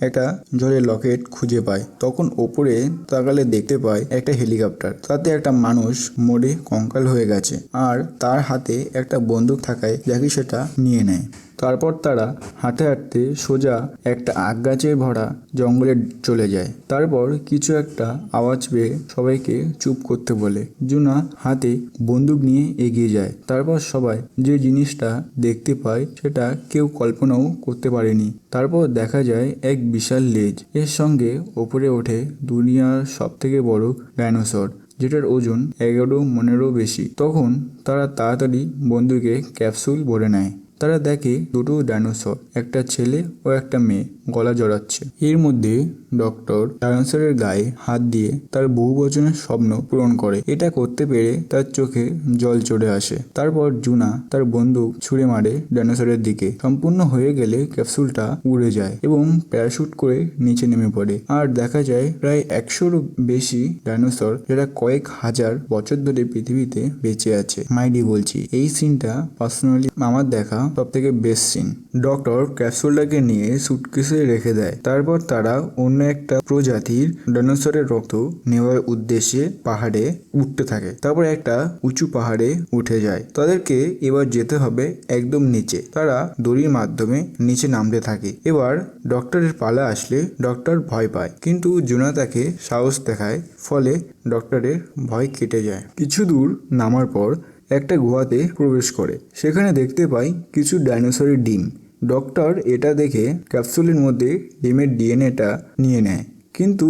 একটা জলের লকেট খুঁজে পায়। তখন ওপরে তাকালে দেখতে পায় একটা হেলিকপ্টার। তাতে একটা মানুষ মোড়ে কঙ্কাল হয়ে গেছে আর তার হাতে একটা বন্দুক থাকায় জ্যাকি সেটা নিয়ে নেয়। তারপর তারা হাঁটতে হাঁটতে সোজা একটা আগ গাছে ভরা জঙ্গলে চলে যায়। তারপর কিছু একটা আওয়াজ পেয়ে সবাইকে চুপ করতে বলে। জুনা হাতে বন্দুক নিয়ে এগিয়ে যায়। তারপর সবাই যে জিনিসটা দেখতে পায় সেটা কেউ কল্পনাও করতে পারেনি। তারপর দেখা যায় এক বিশাল লেজ। এর সঙ্গে ওপরে ওঠে দুনিয়ার সব থেকে বড় ডাইনোসর, যেটার ওজন এগারো মনেরও বেশি। তখন তারা তাড়াতাড়ি বন্দুকে ক্যাপসুল ভরে নেয়। তারা দেখে দুটো ডাইনোসর, একটা ছেলে ও একটা মেয়ে, গলা জড়াচ্ছে। এর মধ্যে ডক্টর ডাইনোসরের গায়ে হাত দিয়ে তার বহু বচনের স্বপ্ন পূরণ করে। এটা করতে পেরে তার চোখে জল চড়ে আসে। তারপর জুনা তার বন্দুক ছুঁড়ে মারে ডাইনোসরের দিকে। সম্পূর্ণ হয়ে গেলে ক্যাপসুলটা উড়ে যায় এবং প্যারাশুট করে নিচে নেমে পড়ে। আর দেখা যায় প্রায় একশোরও বেশি ডাইনোসর যেটা কয়েক হাজার বছর ধরে পৃথিবীতে বেঁচে আছে। মাইডি বলছি, এই সিনটা পার্সোনালি আমার দেখা সব থেকে বেস্ট সিন ডক্টর ক্যাপসুলটাকে নিয়ে সুটকেসে রেখে দেয়। তারপর তারা অন্য একটা প্রজাতির ডাইনোসরের রক্ত নেওয়ার উদ্দেশ্যে পাহাড়ে উঠতে থাকে। তারপর একটা উঁচু পাহাড়ে উঠে যায়। তাদেরকে এবার যেতে হবে একদম নিচে। তারা দড়ির মাধ্যমে নিচে নামতে থাকে। এবার ডক্টরের পালা আসলে ডক্টর ভয় পায়। কিন্তু জোনা তাকে সাহস দেখায়। ফলে ডক্টরের ভয় কেটে যায়। কিছু দূর নামার পর একটা গুহাতে প্রবেশ করে। সেখানে দেখতে পাই কিছু ডাইনোসরের ডিম। ডক্টর এটা দেখে ক্যাপসুলের মধ্যে ডিমের ডিএনএটা নিয়ে নেয়। কিন্তু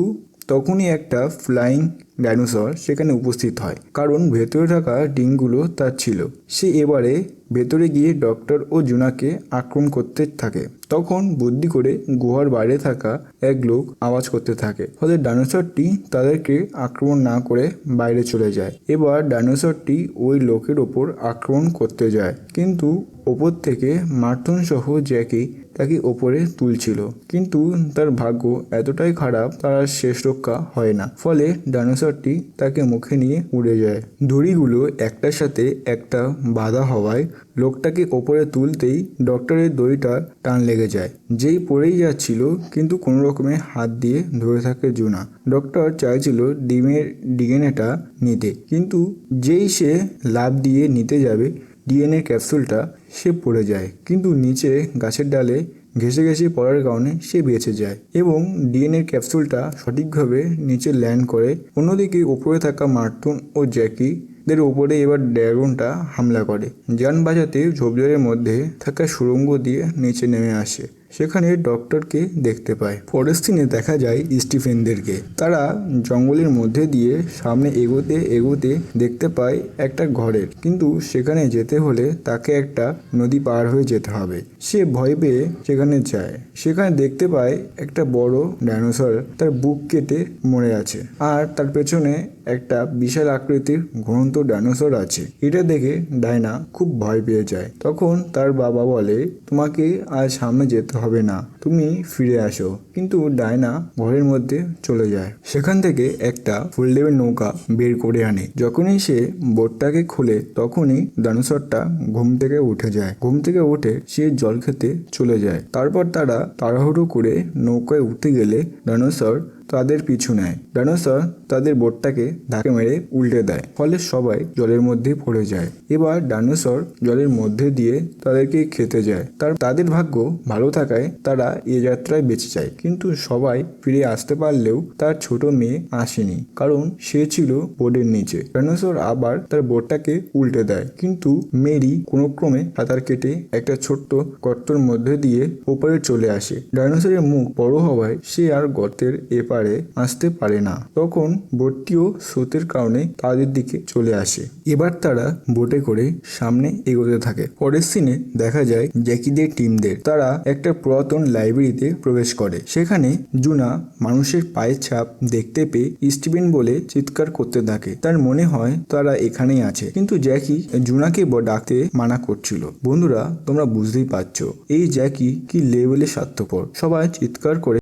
তখনই একটা ফ্লাইং ডাইনোসর সেখানে উপস্থিত হয়। কারণ ভেতরে থাকা ডিমগুলো তার ছিল। সে এবারে ভেতরে গিয়ে ডক্টর ও জুনাকে আক্রমণ করতে থাকে। তখন বুদ্ধি করে গুহার বাইরে থাকা এক লোক আওয়াজ করতে থাকে। ফলে ডাইনোসরটি তাদেরকে আক্রমণ না করে বাইরে চলে যায়। এবার ডাইনোসরটি ওই লোকের ওপর আক্রমণ করতে যায়। কিন্তু ওপর থেকে মার্থন সহ জ্যাকি তাকে ওপরে তুলছিল। কিন্তু তার ভাগ্য এতটাই খারাপ, তার আর শেষ রক্ষা হয় না। ফলে ডাইনোসরটি তাকে মুখে নিয়ে উড়ে যায়। দড়িগুলো একটার সাথে একটা বাধা হওয়ায় লোকটাকে ওপরে তুলতেই ডক্টরের দড়িটা টান লেগে যায়। যেই পড়েই যাচ্ছিল, কিন্তু কোনো রকমে হাত দিয়ে ধরে থাকে জুনা। ডক্টর চাইছিল ডিমের ডিএনএটা নিতে। কিন্তু যেই সে লাভ দিয়ে নিতে যাবে ডিএনএ ক্যাপসুলটা সে পড়ে যায়, কিন্তু নিচে গাছের ডালে ঘেসে ঘেসে পড়ার কারণে সে বেঁচে যায় এবং ডিএনএ ক্যাপসুলটা সঠিকভাবে নিচে ল্যান্ড করে। অন্যদিকে উপরে থাকা মার্টুন ও জ্যাকি দের উপরে এবার ড্রাগনটা হামলা করে, যান বাজাতে ঝোপঝাড়ের মধ্যে থাকা সুড়ঙ্গ দিয়ে নিচে নেমে আসে। সেখানে ডক্টরকে দেখতে পায়। পরের দেখা যায় স্টিফেনদেরকে। তারা জঙ্গলের মধ্যে দিয়ে সামনে এগোতে এগোতে দেখতে পায় একটা ঘরের। কিন্তু সেখানে যেতে হলে তাকে একটা নদী পার হয়ে যেতে হবে। সে ভয় পেয়ে সেখানে যায়। সেখানে দেখতে পায় একটা বড় ডাইনোসর তার বুক কেটে মরে আছে। আর তার পেছনে একটা বিশাল আকৃতির ঘুরন্ত ডাইনোসর আছে। এটা দেখে ডায়না খুব ভয় পেয়ে যায়। তখন তার বাবা বলে, তোমাকে আজ সামনে যেতে হবে না। তুমি ফিরে আসো। কিন্তু ডায়না ঘরের মধ্যে চলে যায়। সেখান থেকে একটা ফুলদেবের নৌকা বের করে আনে। যখনই সে বোটটাকে খুলে, তখনই ডাইনোসরটা ঘুম থেকে উঠে যায়। ঘুম থেকে উঠে সে জল খেতে চলে যায়। তারপর তারা তাড়াহুড়ো করে নৌকায় উঠতে গেলে ডাইনোসর তাদের পিছু নেয়। ডাইনোসর তাদের বোটটাকে ধাক্কা মেরে উল্টে দেয়, ফলে সবাই জলের মধ্যে পড়ে যায়। এবার ডাইনোসর জলের মধ্যে দিয়ে তাদেরকে খেতে যায়। তার, তাদের ভাগ্য ভালো থাকায় তারা এ যাত্রায় বেঁচে যায়। কিন্তু সবাই ফিরে আসতে পারলেও তার ছোট মেয়ে আসেনি, কারণ সে ছিল বোর্ডের নিচে। ডাইনোসর আবার তার বোটটাকে উল্টে দেয়, কিন্তু মেরি কোনো ক্রমে সাঁতার কেটে একটা ছোট্ট গর্তর মধ্যে দিয়ে ওপরে চলে আসে। ডাইনোসরের মুখ বড় হওয়ায় সে আর গর্তের এপারে আসতে পারে না। তখন বোটটিও স্রোতের কারণে তাদের দিকে চলে আসে। এবার তারা বোটে করে সামনে এগোতে থাকে। পরের সিনে দেখা যায় জ্যাকিদের টিমদের তারা একটা পুরাতন লাইব্রেরিতে প্রবেশ করে। সেখানে জুনা মানুষের পায়ের ছাপ দেখতে পেয়ে স্টিভেন বলে চিৎকার করতে থাকে। তার মনে হয় তারা এখানেই আছে। কিন্তু জ্যাকি জুনাকে ডাকতে মানা করছিল। বন্ধুরা, তোমরা বুঝতেই পারছ, এই জ্যাকি কি লেভেলে স্বার্থপর? সবাই চিৎকার করে